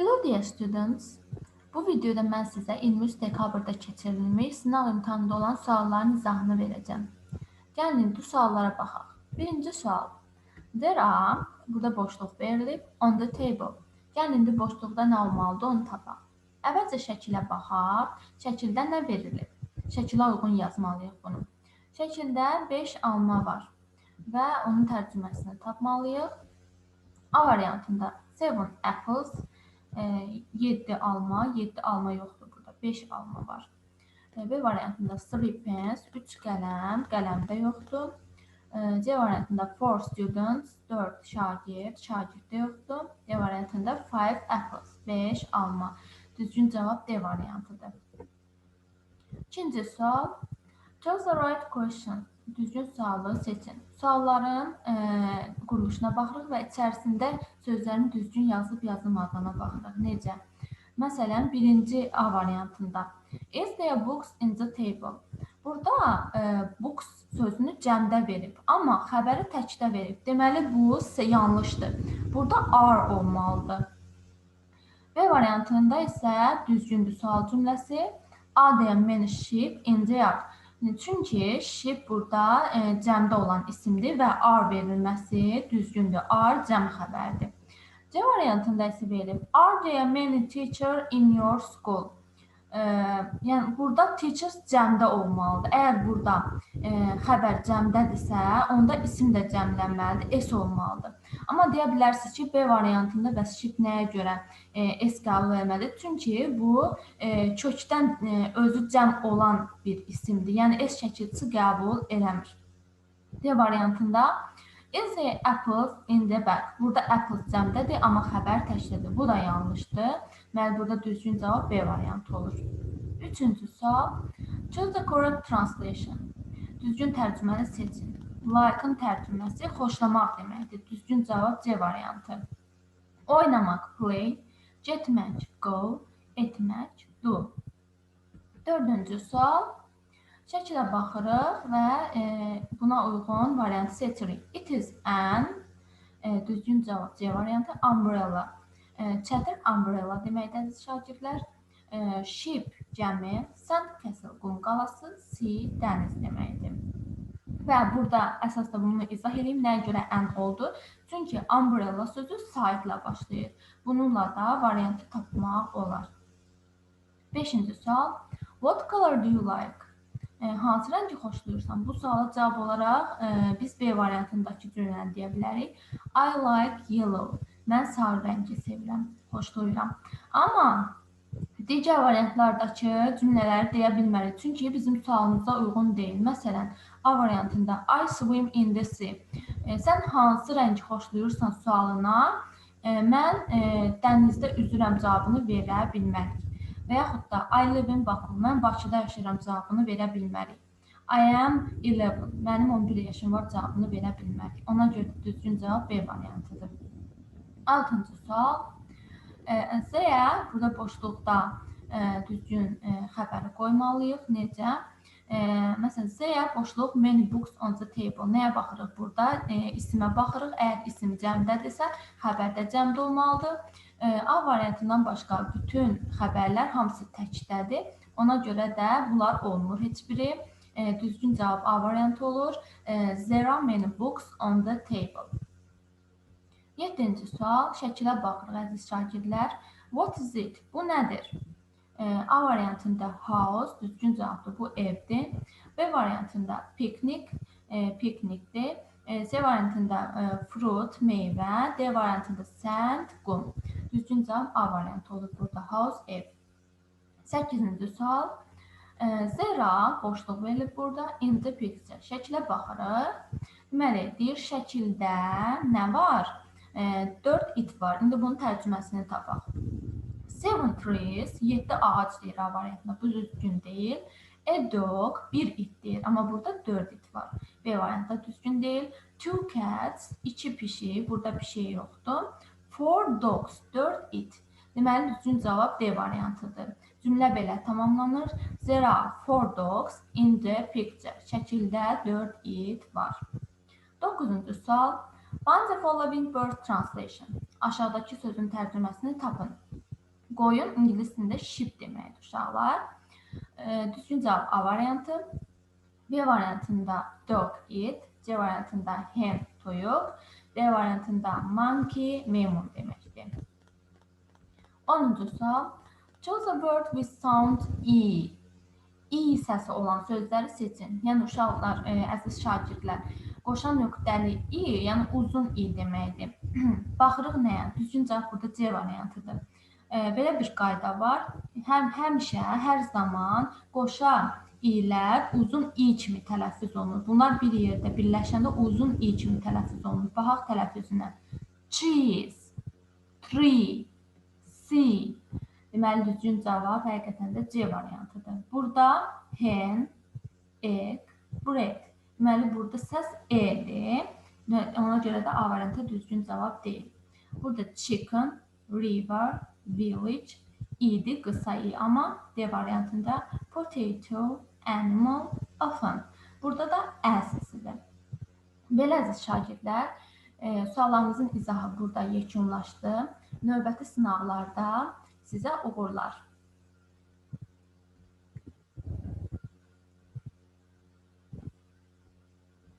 Hello dear students. Bu videoda mən sizə 23 dekabrda keçirilmiş sınaq imtahanında olan sualların izahını verəcəm. Gəlin bu suallara baxaq. Birinci sual. There are, burada boşluq verilib, on the table. Gəlin indi boşluqda nə olmalıdır onu tapaq. Əvvəlcə şəkilə baxaq. Şəkildə nə verilib? Şəkilə uyğun yazmalıyıq bunu. Şəkildə 5 alma var və onun tərcüməsini tapmalıyıq. A variantında 7 apples, 7 alma, 7 alma yoxdur burada. 5 alma var. B variantında 3 pens, 3 qələm, qələm də yoxdur. C variantında 4 students, 4 şagird, şagird də yoxdur. D variantında 5 apples, 5 alma. Düzgün cavab D variantıdır. İkinci sual. Choose the right question. Düzgün sualı seçin. Sualların e, quruluşuna baxırıq və içərisində sözlərin düzgün yazılıb yazılmadığına baxırıq. Necə? Məsələn, birinci A variantında Is there books in the table? Burada e, books sözünü cəmdə verib, amma xəbəri təkdə verib. Deməli bu yanlışdır. Burada are olmalıdır. B variantında isə düzgündür sual cümləsi. Are there many sheep in the yard? Çünki sheep burada e, cəmdə olan isimdir və are verilməsi düzgündür. Are cəm xəbərdir. C variantında isə verilib. Are there many teacher in your school? E, yəni burada teachers cəmdə olmalıdır. Əgər burada e, xəbər cəmdədirsə, onda isim də cəmlənməlidir, s olmalıdır. Amma deyə bilərsiniz ki, B variantında bəs şip nəyə görə e, s qəbul etməlidir? Çünki bu e, kökdən e, özü cəm olan bir isimdir. Yəni s şəkilçisi qəbul eləmir. D variantında Is the apples in the bag? Burada apples cəmdədir, amma xəbər təkdədir. Bu da yanlışdır. Deməli, burada düzgün cavab B variantı olur. Üçüncü sual. Choose the correct translation. Düzgün tərcüməni seçin. Like-ın tərcüməsi xoşlamaq deməkdir. Düzgün cavab C variantı. Oynamaq, play. Getmək, go. Etmək, do. Dördüncü sual. Şəkilə baxırıq və e, buna uyğun variantı seçirik. It is an e, düzgün cavab C variantı umbrella. E, çətir umbrella deməkdədir şagirdlər. E, ship gəmi, sand castle qum qalası, sea dəniz deməkdir. Və burada əsas da bunu izah edeyim nəyə görə an oldu. Çünki umbrella sözü sahiblə başlayır. Bununla da variantı tapmaq olar. 5-ci sual. What color do you like? E, hansı rəngi xoşlayırsan? Bu suala cavab olaraq e, biz B variantındakı cümləni deyə bilərik. I like yellow. Mən sarı rəngi sevirəm, xoşlayıram. Amma digər variantlardakı cümlələri deyə bilmərik. Çünki bizim sualımıza uyğun deyil. Məsələn, A variantında I swim in the sea. E, sən hansı rəngi xoşlayırsan sualına e, mən e, dənizdə üzürəm cavabını verə bilmərik. Və yaxud da I live in Baku, mən Bakıda yaşayıram cavabını verə bilmərik. I am 11, mənim 11 yaşım var cavabını verə bilmərik. Ona görə düzgün cavab B variantıdır. 6-cı sual. E, Z-yə burada boşluqda e, düzgün e, xəbəri qoymalıyıq. Necə? E, məsələn, Z-yə boşluq many books on the table. Nəyə baxırıq burada? E, isimə baxırıq. Əgər isim cəmdədirsə, xəbər də cəmdə olmalıdır. A variantından başqa bütün xəbərlər hamısı təkdədir. Ona görə də bunlar olmur heç biri. Düzgün cavab A variantı olur. There are many books on the table. 7-ci sual, şəkilə baxırıq əziz şagirdlər. What is it? Bu nədir? A variantında house, düzgün cavabdır. Bu evdir. B variantında picnic, e, piknikdir. E, C variantında e, fruit, meyvə. D variantında sand, qum. Düzgün cavab A variantı olur burada. House, ev. 8-ci sual. E, zera boşluq verilib burada. In the picture. Şəkilə baxırıq. Deməli, deyir şəkildə nə var? E, 4 it var. İndi bunun tərcüməsini tapaq. Seven trees, 7 ağac deyir A variantında. Bu düzgün deyil. A dog, bir it deyir. Amma burada 4 it var. B variantında düzgün deyil. Two cats, iki pişik. Burada pişik yoxdur. Four dogs, 4 it. Deməli, düzgün cavab D variantıdır. Cümlə belə tamamlanır. There are four dogs in the picture. Şəkildə 4 it var. 9-cu sual. Find the following word translation. Aşağıdakı sözün tərcüməsini tapın. Qoyun ingilis dilində sheep deməkdir uşaqlar. E, düzgün cavab A variantı. B variantında dog it, C variantında hen toyuq, D variantında monkey meymun deməkdir. 10-cu sual. Choose a word with sound E. E səsi olan sözləri seçin. Yəni uşaqlar, e, əziz şagirdlər, qoşan nöqtəli i, yəni uzun i deməkdir. Baxırıq nəyə? Düzgün cavab burada C variantıdır. E, belə bir qayda var. Həm həmişə, hər zaman qoşa ilər uzun i kimi tələffüz olunur. Bunlar bir yerdə birləşəndə uzun i kimi tələffüz olunur. Baxaq tələffüzünə. Cheese, tree, sea. Deməli düzgün cavab həqiqətən də C variantıdır. Burada hen, egg, bread. Deməli burada səs e-dir. Ona görə də A variantı düzgün cavab deyil. Burada chicken, river, village idi, qısa i, amma D variantında potato, animal, often. Burada da ə səsidir. Belə əziz şagirdlər, e, suallarımızın izahı burada yekunlaşdı. Növbəti sınaqlarda sizə uğurlar.